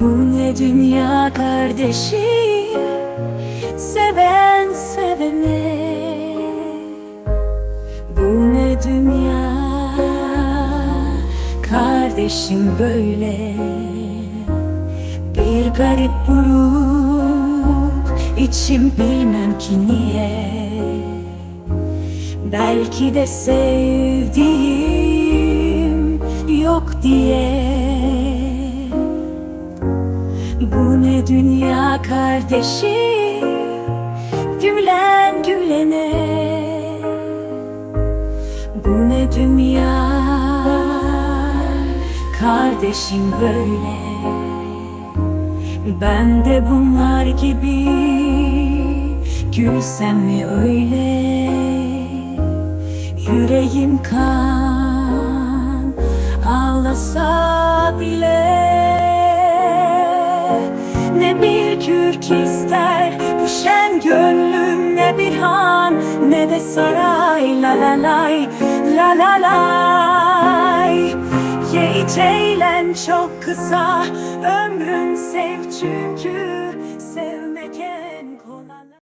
Bu ne dünya kardeşim Seven sevene. Bu ne dünya Kardeşim böyle? Bir garip buruk içim bilmem ki niye. Belki de sevdiğim yok diye Bu ne dünya kardeşim Gülen gülene. Bu ne dünya Kardeşim böyle? Ben de bunlar gibi Gülsem mi öyle? Yüreğim kan Ağlasa bile Kürk ister. Bu şen gönlüm ne bir han Ne de saray. La la lay La la lay. Ye iç eğlen çok kısa. Ömrün sev çünkü Sevmek en